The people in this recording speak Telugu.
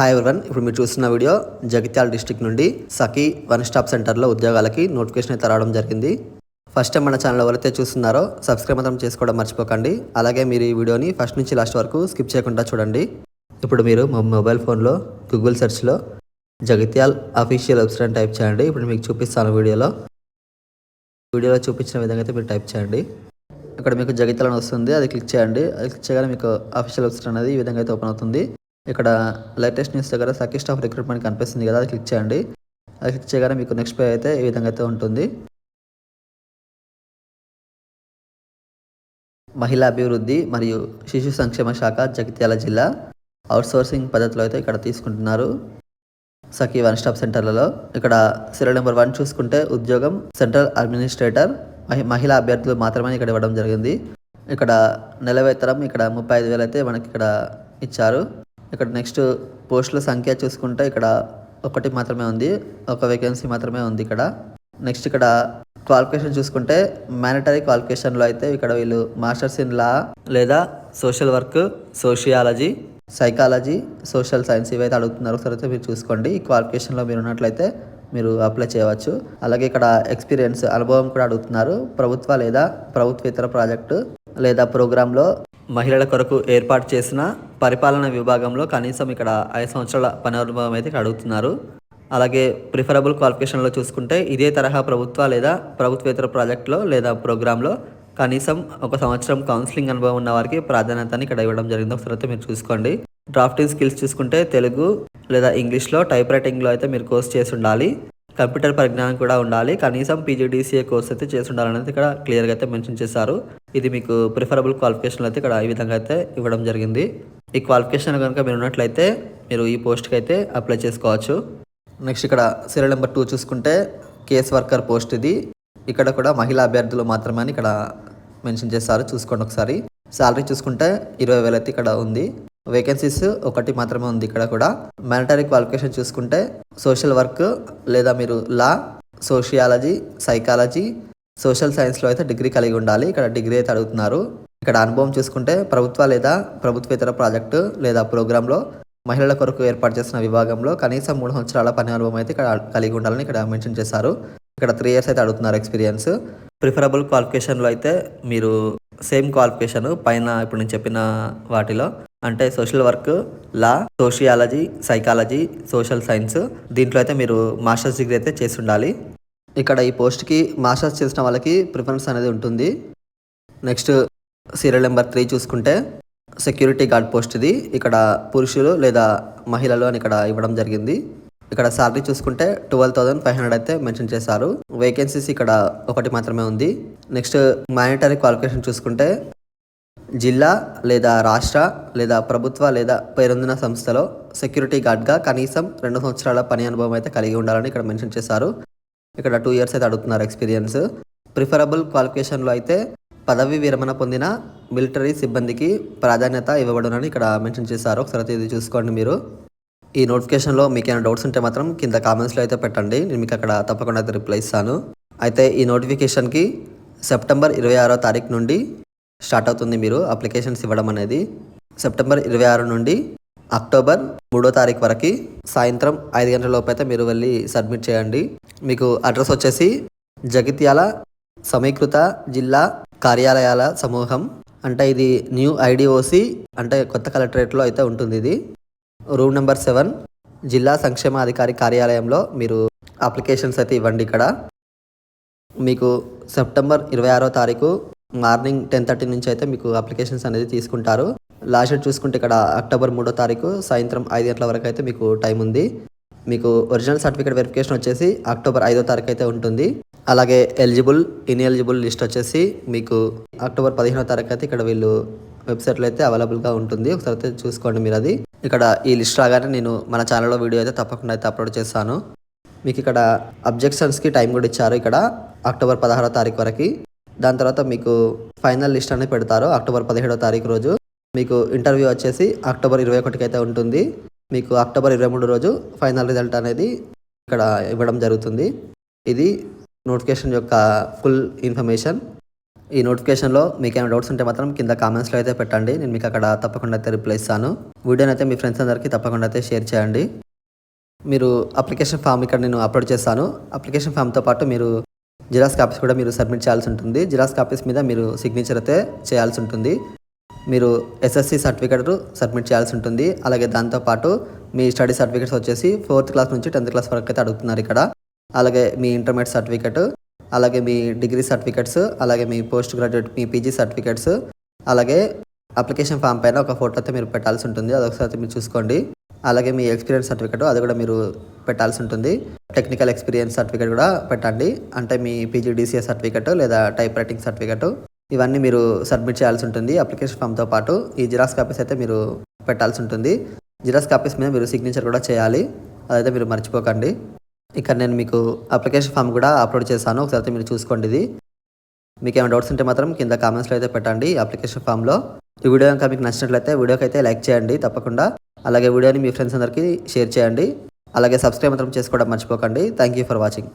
హాయ్ ఎవరివన్ ఇప్పుడు మీరు చూస్తున్న వీడియో జగిత్యాల డిస్టిక్ నుండి సఖీ వన్ స్టాప్ సెంటర్లో ఉద్యోగాలకి నోటిఫికేషన్ అయితే రావడం జరిగింది. ఫస్ట్ టైం మన ఛానల్ ఎవరైతే చూస్తున్నారో సబ్స్క్రైబ్ మాత్రం చేసుకోవడం మర్చిపోకండి. అలాగే మీరు ఈ వీడియోని ఫస్ట్ నుంచి లాస్ట్ వరకు స్కిప్ చేయకుండా చూడండి. ఇప్పుడు మీరు మా మొబైల్ ఫోన్లో గూగుల్ సెర్చ్లో జగిత్యాల్ అఫీషియల్ వెబ్సైట్ టైప్ చేయండి. ఇప్పుడు మీకు చూపిస్తాను వీడియోలో. వీడియోలో చూపించిన విధంగా అయితే మీరు టైప్ చేయండి. ఇక్కడ మీకు జగిత్యాల వస్తుంది అది క్లిక్ చేయండి. అది క్లిక్ చేయగానే మీకు అఫీషియల్ వెబ్సైట్ అనేది ఈ విధంగా అయితే ఓపెన్ అవుతుంది. ఇక్కడ లేటెస్ట్ న్యూస్ దగ్గర సఖీ స్టాఫ్ రిక్రూట్మెంట్ కనిపిస్తుంది కదా అది క్లిక్ చేయండి. అది క్లిక్ చేయగానే మీకు నెక్స్ట్ పే అయితే ఈ విధంగా అయితే ఉంటుంది. మహిళా అభివృద్ధి మరియు శిశు సంక్షేమ శాఖ జగిత్యాల జిల్లా అవుట్సోర్సింగ్ పద్ధతిలో అయితే ఇక్కడ తీసుకుంటున్నారు సఖీ వన్ స్టాప్ సెంటర్లలో. ఇక్కడ సీరియల్ నెంబర్ వన్ చూసుకుంటే ఉద్యోగం సెంట్రల్ అడ్మినిస్ట్రేటర్ మహి- మహిళా అభ్యర్థులు మాత్రమే ఇక్కడ ఇవ్వడం జరిగింది. ఇక్కడ నెల వేతనం ఇక్కడ ముప్పై ఐదు వేలు అయితే మనకి ఇక్కడ ఇచ్చారు. ఇక్కడ నెక్స్ట్ పోస్టుల సంఖ్య చూసుకుంటే ఇక్కడ ఒకటి మాత్రమే ఉంది ఒక వేకెన్సీ మాత్రమే ఉంది ఇక్కడ. నెక్స్ట్ ఇక్కడ క్వాలిఫికేషన్ చూసుకుంటే మ్యానిటరీ క్వాలిఫికేషన్లో అయితే ఇక్కడ వీళ్ళు మాస్టర్స్ ఇన్ లా లేదా social work sociology psychology social science ఇవైతే అడుగుతున్నారు. ఒకసారి అయితే మీరు చూసుకోండి. ఈ క్వాలిఫికేషన్లో మీరు ఉన్నట్లయితే మీరు అప్లై చేయవచ్చు. అలాగే ఇక్కడ ఎక్స్పీరియన్స్ అనుభవం కూడా అడుగుతున్నారు. ప్రభుత్వ లేదా ప్రభుత్వేతర ప్రాజెక్టు లేదా ప్రోగ్రాంలో మహిళల కొరకు ఏర్పాటు చేసిన పరిపాలన విభాగంలో కనీసం ఇక్కడ ఐదు సంవత్సరాల పని అనుభవం అయితే ఇక్కడ అడుగుతున్నారు అలాగే ప్రిఫరబుల్ క్వాలిఫికేషన్లో చూసుకుంటే ఇదే తరహా ప్రభుత్వ లేదా ప్రభుత్వేతర ప్రాజెక్టులో లేదా ప్రోగ్రాంలో కనీసం ఒక సంవత్సరం కౌన్సిలింగ్ అనుభవం ఉన్న వారికి ప్రాధాన్యతని ఇక్కడ ఇవ్వడం జరిగింది. ఒకసారి అయితే మీరు చూసుకోండి. డ్రాఫ్టింగ్ స్కిల్స్ చూసుకుంటే తెలుగు లేదా ఇంగ్లీష్లో టైప్ రైటింగ్లో అయితే మీరు కోర్స్ చేసి ఉండాలి. కంప్యూటర్ పరిజ్ఞానం కూడా ఉండాలి. కనీసం పీజీడీసీఏ కోర్స్ అయితే చేసి ఉండాలనేది ఇక్కడ క్లియర్గా అయితే మెన్షన్ చేశారు. ఇది మీకు ప్రిఫరబుల్ క్వాలిఫికేషన్ అయితే ఇక్కడ ఈ విధంగా అయితే ఇవ్వడం జరిగింది. ఈ క్వాలిఫికేషన్ కనుక మీరు ఉన్నట్లయితే మీరు ఈ పోస్ట్కి అయితే అప్లై చేసుకోవచ్చు. నెక్స్ట్ ఇక్కడ సీరియల్ నెంబర్ టూ చూసుకుంటే కేస్ వర్కర్ పోస్ట్ ఇది. ఇక్కడ కూడా మహిళా అభ్యర్థులు మాత్రమే అని ఇక్కడ మెన్షన్ చేస్తారు చూసుకోండి ఒకసారి. శాలరీ చూసుకుంటే ఇరవై వేలు అయితే ఇక్కడ ఉంది. వేకెన్సీస్ ఒకటి మాత్రమే ఉంది ఇక్కడ కూడా. మ్యానిటరీ క్వాలిఫికేషన్ చూసుకుంటే సోషల్ వర్క్ లేదా మీరు లా సోషియాలజీ సైకాలజీ సోషల్ సైన్స్లో అయితే డిగ్రీ కలిగి ఉండాలి. ఇక్కడ డిగ్రీ అయితే అడుగుతున్నారు. ఇక్కడ అనుభవం చూసుకుంటే ప్రభుత్వ లేదా ప్రభుత్వేతర ప్రాజెక్టు లేదా ప్రోగ్రాంలో మహిళల కొరకు ఏర్పాటు చేసిన విభాగంలో కనీసం మూడు సంవత్సరాల పని అనుభవం అయితే ఇక్కడ కలిగి ఉండాలని ఇక్కడ మెన్షన్ చేశారు. ఇక్కడ త్రీ ఇయర్స్ అయితే అడుగుతున్నారు ఎక్స్పీరియన్స్. ప్రిఫరబుల్ క్వాలిఫికేషన్లో అయితే మీరు సేమ్ క్వాలిఫికేషన్ పైన ఇప్పుడు నేను చెప్పిన వాటిలో అంటే social work law sociology psychology social science. దీంట్లో అయితే మీరు మాస్టర్స్ డిగ్రీ అయితే చేసి ఉండాలి ఇక్కడ ఈ పోస్ట్కి మాస్టర్స్ చేసిన వాళ్ళకి ప్రిఫరెన్స్ అనేది ఉంటుంది. నెక్స్ట్ సీరియల్ నెంబర్ త్రీ చూసుకుంటే సెక్యూరిటీ గార్డ్ పోస్ట్ ఇది. ఇక్కడ పురుషులు లేదా మహిళలు అని ఇక్కడ ఇవ్వడం జరిగింది. ఇక్కడ శాలరీ చూసుకుంటే ట్వెల్వ్ థౌసండ్ ఫైవ్ హండ్రెడ్ అయితే మెన్షన్ చేశారు. వేకెన్సీస్ ఇక్కడ ఒకటి మాత్రమే ఉంది. నెక్స్ట్ మానిటరీ క్వాలిఫికేషన్ చూసుకుంటే జిల్లా లేదా రాష్ట్ర లేదా ప్రభుత్వ లేదా పేరొందిన సంస్థలో సెక్యూరిటీ గార్డ్గా కనీసం రెండు సంవత్సరాల పని అనుభవం అయితే కలిగి ఉండాలని ఇక్కడ మెన్షన్ చేశారు. ఇక్కడ టూ ఇయర్స్ అయితే అడుగుతున్నారు ఎక్స్పీరియన్స్. ప్రిఫరబుల్ క్వాలిఫికేషన్లో అయితే పదవి విరమణ పొందిన మిలిటరీ సిబ్బందికి ప్రాధాన్యత ఇవ్వబడునని ఇక్కడ మెన్షన్ చేశారు. ఒకసారి ఇది చూసుకోండి మీరు. ఈ నోటిఫికేషన్లో మీకు ఏమైనా డౌట్స్ ఉంటే మాత్రం కింద కామెంట్స్లో అయితే పెట్టండి. నేను మీకు అక్కడ తప్పకుండా అయితే రిప్లై ఇస్తాను. అయితే ఈ నోటిఫికేషన్కి సెప్టెంబర్ ఇరవై ఆరో తారీఖు నుండి స్టార్ట్ అవుతుంది మీరు అప్లికేషన్స్ ఇవ్వడం అనేది. సెప్టెంబర్ ఇరవై ఆరు నుండి అక్టోబర్ మూడో తారీఖు వరకు సాయంత్రం ఐదు గంటల లోపు అయితే మీరు వెళ్ళి సబ్మిట్ చేయండి. మీకు అడ్రస్ వచ్చేసి జగిత్యాల సమీకృత జిల్లా కార్యాలయాల సమూహం. అంటే ఇది న్యూ ఐడిఓసి అంటే కొత్త కలెక్టరేట్లో అయితే ఉంటుంది ఇది. రూమ్ నెంబర్ సెవెన్ జిల్లా సంక్షేమ అధికారి కార్యాలయంలో మీరు అప్లికేషన్స్ అయితే ఇవ్వండి ఇక్కడ. మీకు సెప్టెంబర్ ఇరవై ఆరో తారీఖు మార్నింగ్ టెన్ థర్టీ నుంచి అయితే మీకు అప్లికేషన్స్ అనేది తీసుకుంటారు. లాస్ట్ డేట్ చూసుకుంటే ఇక్కడ అక్టోబర్ మూడో తారీఖు సాయంత్రం ఐదు గంటల వరకు అయితే మీకు టైం ఉంది. మీకు ఒరిజినల్ సర్టిఫికేట్ వెరిఫికేషన్ వచ్చేసి అక్టోబర్ ఐదో తారీఖు అయితే ఉంటుంది. అలాగే ఎలిజిబుల్ ఇన్ఎలిజిబుల్ లిస్ట్ వచ్చేసి మీకు అక్టోబర్ పదిహేనో తారీఖు అయితే ఇక్కడ వీళ్ళు వెబ్సైట్లో అయితే అవైలబుల్గా ఉంటుంది. ఒకసారి అయితే చూసుకోండి మీరు అది. ఇక్కడ ఈ లిస్ట్ రాగానే నేను మన ఛానల్లో వీడియో అయితే తప్పకుండా అయితే అప్లోడ్ చేస్తాను. మీకు ఇక్కడ అబ్జెక్షన్స్కి టైం కూడా ఇచ్చారు ఇక్కడ అక్టోబర్ పదహారో తారీఖు వరకు. దాని తర్వాత మీకు ఫైనల్ లిస్ట్ అనేది పెడతారు అక్టోబర్ పదిహేడో తారీఖు రోజు. మీకు ఇంటర్వ్యూ వచ్చేసి అక్టోబర్ ఇరవై ఒకటికి అయితే ఉంటుంది. మీకు అక్టోబర్ ఇరవై మూడు రోజు ఫైనల్ రిజల్ట్ అనేది ఇక్కడ ఇవ్వడం జరుగుతుంది. ఇది నోటిఫికేషన్ యొక్క ఫుల్ ఇన్ఫర్మేషన్. ఈ నోటిఫికేషన్లో మీకు ఏమైనా డౌట్స్ ఉంటే మాత్రం కింద కామెంట్స్లో అయితే పెట్టండి. నేను మీకు అక్కడ తప్పకుండా అయితే రిప్లై ఇస్తాను. వీడియోని అయితే మీ ఫ్రెండ్స్ అందరికీ తప్పకుండా అయితే షేర్ చేయండి. మీరు అప్లికేషన్ ఫామ్ ఇక్కడ నేను అప్లోడ్ చేస్తాను. అప్లికేషన్ ఫామ్తో పాటు మీరు జిరాక్స్ కాపీస్ కూడా మీరు సబ్మిట్ చేయాల్సి ఉంటుంది. జిరాక్స్ కాపీస్ మీద మీరు సిగ్నేచర్ అయితే చేయాల్సి ఉంటుంది. మీరు ఎస్ఎస్సి సర్టిఫికేట్ సబ్మిట్ చేయాల్సి ఉంటుంది. అలాగే దాంతోపాటు మీ స్టడీ సర్టిఫికేట్స్ వచ్చేసి ఫోర్త్ క్లాస్ నుంచి టెన్త్ క్లాస్ వరకు అయితే అడుగుతున్నారు ఇక్కడ. అలాగే మీ ఇంటర్మీడియట్ సర్టిఫికేట్ అలాగే మీ డిగ్రీ సర్టిఫికేట్స్ అలాగే మీ పోస్ట్ గ్రాడ్యుయేట్ మీ పీజీ సర్టిఫికేట్స్ అలాగే అప్లికేషన్ ఫామ్ పైన ఒక ఫోటో అయితే మీరు పెట్టాల్సి ఉంటుంది. అది ఒకసారి మీరు చూసుకోండి. అలాగే మీ ఎక్స్పీరియన్స్ సర్టిఫికేట్ అది కూడా మీరు పెట్టాల్సి ఉంటుంది. టెక్నికల్ ఎక్స్పీరియన్స్ సర్టిఫికేట్ కూడా పెట్టండి. అంటే మీ పీజీడీసీఏ సర్టిఫికేట్ లేదా టైప్ రైటింగ్ సర్టిఫికేట్ ఇవన్నీ మీరు సబ్మిట్ చేయాల్సి ఉంటుంది. అప్లికేషన్ ఫామ్తో పాటు ఈ జిరాక్స్ కాపీస్ అయితే మీరు పెట్టాల్సి ఉంటుంది. జిరాక్స్ కాపీస్ మీద మీరు సిగ్నేచర్ కూడా చేయాలి. అదైతే మీరు మర్చిపోకండి. ఇక్కడ నేను మీకు అప్లికేషన్ ఫామ్ కూడా అప్లోడ్ చేశాను. ఒకసారి అయితే మీరు చూసుకోండి ఇది. మీకు ఏమైనా డౌట్స్ ఉంటే మాత్రం కింద కామెంట్స్లో అయితే పెట్టండి అప్లికేషన్ ఫామ్లో ఈ వీడియో కనుక మీకు నచ్చినట్లయితే వీడియోకి అయితే లైక్ చేయండి. తప్పకుండా అలాగే వీడియోని మీ ఫ్రెండ్స్ అందరికీ షేర్ చేయండి. అలాగే సబ్స్క్రైబ్ మాత్రం చేసుకోవడం మర్చిపోకండి. Thank you for watching